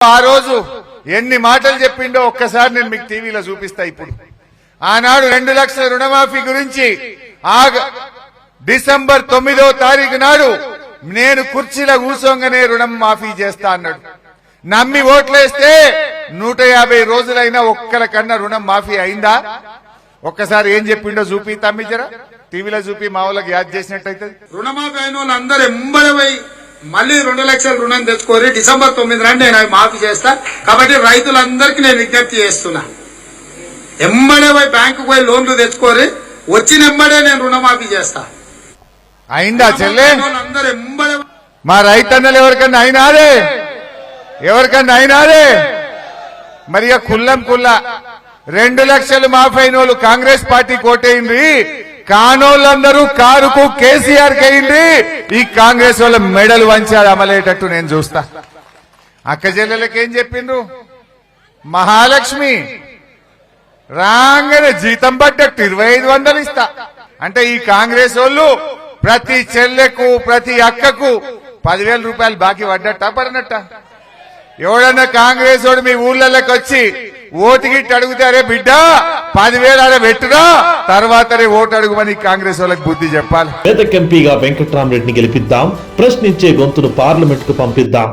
ఆ రోజు ఎన్ని మాటలు చెప్పిండో ఒక్కసారి నేను మీకు టీవీలో చూపిస్తా ఇప్పుడు. ఆనాడు రెండు లక్షల రుణమాఫీ గురించి ఆ డిసెంబర్ తొమ్మిదో తారీఖు నాడు నేను కుర్చీలో కూర్చోంగానే రుణం మాఫీ చేస్తా అన్నాడు. నమ్మి ఓట్లేస్తే నూట యాభై రోజులైనా ఒక్కల కన్నా రుణం మాఫీ అయిందా? ఒక్కసారి ఏం చెప్పిండో చూపి తమ్మిజరా టీవీలో చూపి మా వాళ్ళకి యాద్ చేసినట్టయితే. రుణమాఫీ అయిన వాళ్ళు అందరూ మళ్ళీ రెండు లక్షల రుణం తెచ్చుకోరి డిసెంబర్ తొమ్మిది నాడు నేను అవి మాఫీ చేస్తా. కాబట్టి రైతులందరికీ నేను విజ్ఞప్తి చేస్తున్నా. ఎంబడే పోయి బ్యాంకు పోయి లోన్లు తెచ్చుకోరి వచ్చిన ఎంబడే నేను రుణమాఫీ చేస్తా. అయిందా చెల్లె? మా రైతన్నలు ఎవరికన్నా అయినాదే ఎవరికన్నా అయినాదే మరి కుల్లం కుల్ల. రెండు లక్షలు మాఫైన వాళ్ళు కాంగ్రెస్ పార్టీ కోటైంది కానోళ్ళందరూ కారుకు కేసీఆర్ కయింది ఈ కాంగ్రెస్ వాళ్ళ మెడలు వంచారు అమలేటట్టు నేను చూస్తా. అక్క చెల్లెలకేం ఏం చెప్పిండ్రు? మహాలక్ష్మి రాగానే జీతం పడ్డట్టు ఇరవై ఐదు వందలు ఇస్తా. అంటే ఈ కాంగ్రెస్ వాళ్ళు ప్రతి చెల్లెకు ప్రతి అక్కకు పదివేల రూపాయలు బాకీ పడ్డట్ట పడినట్ట? ఎవడన్నా కాంగ్రెస్ వాడు మీ ఊళ్ళలోకి వచ్చి ఓటుగిట్టు అడుగుతారే బిడ్డ? పదివేలు అరే పెట్టురా? తర్వాతనే ఓటు అడుగుమని కాంగ్రెస్ వాళ్ళకి బుద్ధి చెప్పాలి. పేదకెంపీగా వెంకట్రామరెడ్డిని గెలిపిద్దాం. ప్రశ్నించే గొంతును పార్లమెంట్కు పంపిద్దాం.